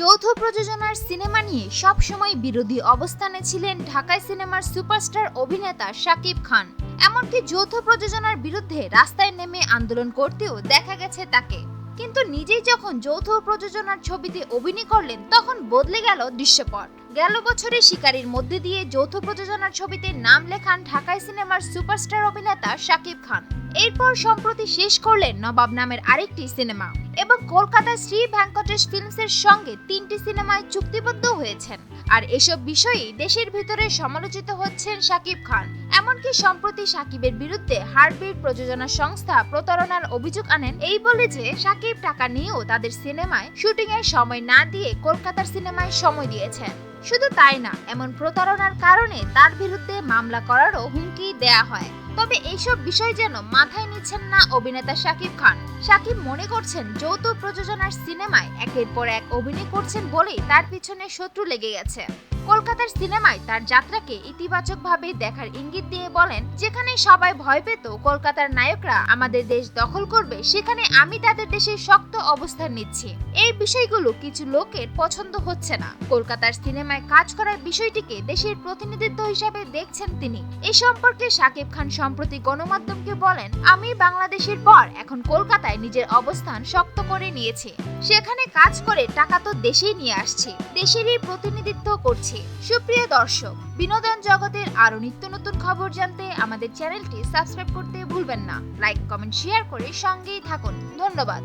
যৌথ প্রযোজনার সিনেমা নিয়ে সবসময় বিরোধী অবস্থানে ছিলেন ঢাকায় সিনেমার সুপারস্টার অভিনেতা শাকিব খান। এমনকি যৌথ প্রযোজনার বিরুদ্ধে রাস্তায় নেমে আন্দোলন করতেও দেখা গেছে তাকে। কিন্তু নিজেই যখন যৌথ প্রযোজনার ছবিতে অভিনয় করলেন, তখন বদলে গেল দৃশ্যপট। গেল বছরে শিকারীর মধ্যে দিয়ে যৌথ প্রযোজনার ছবিতে নাম লেখান ঢাকায় সিনেমার সুপারস্টার অভিনেতা শাকিব খান। এরপর সম্প্রতি শেষ করলেন নবাব নামের আরেকটি সিনেমা এবং কলকাতার শ্রী ভেঙ্কটেশ ফিল্মসের সঙ্গে তিনটি সিনেমায় চুক্তিবদ্ধ হয়েছেন। আর এসব বিষয়েই দেশের ভিতরে সমালোচিত হচ্ছেন শাকিব খান। এমনকি সম্প্রতি শাকিবের বিরুদ্ধে হার্টবিট প্রযোজনা সংস্থা প্রতারণার অভিযোগ আনেন। এই বলে যে শাকিব টাকা নিয়েও তাদের সিনেমায় শুটিং এর সময় না দিয়ে কলকাতার সিনেমায় সময় দিয়েছেন। শুধু তাই না, এমন প্রতারণার কারণে তার বিরুদ্ধে মামলা করারও হুমকি দেয়া হয়। তবে এইসব বিষয় যেন মাথায় নিচ্ছেন না অভিনেতা শাকিব খান। শাকিব মনে করছেন যৌথ প্রযোজনার সিনেমায় একের পর এক অভিনয় করছেন বলেই তার পিছনে শত্রু লেগে গেছে। কলকাতার সিনেমায় তার যাত্রাকে ইতিবাচকভাবে দেখার ইঙ্গিত দিয়ে বলেন, যেখানে সবাই ভয় পেত, কলকাতার নায়করা আমাদের দেশ দখল করবে, সেখানে আমি তাদের দেশে শক্ত অবস্থান নিচ্ছি। এই বিষয়গুলো কিছু লোকের পছন্দ হচ্ছে না। কলকাতার সিনেমায় কাজ করার বিষয়টিকে দেশের প্রতিনিধিত্ব হিসাবে দেখছেন তিনি। এ সম্পর্কে শাকিব খান সম্প্রতি গণমাধ্যমকে বলেন, আমি বাংলাদেশের পর এখন কলকাতায় নিজের অবস্থান শক্ত করে নিয়েছি। সেখানে কাজ করে টাকা তো দেশেই নিয়ে আসছি। দেশেরই প্রতিনিধিত্ব করছি। সুপ্রিয় দর্শক, বিনোদন জগতের আরও নিত্য নতুন খবর জানতে আমাদের চ্যানেলটি সাবস্ক্রাইব করতে ভুলবেন না। লাইক, কমেন্ট, শেয়ার করে সঙ্গেই থাকুন। ধন্যবাদ।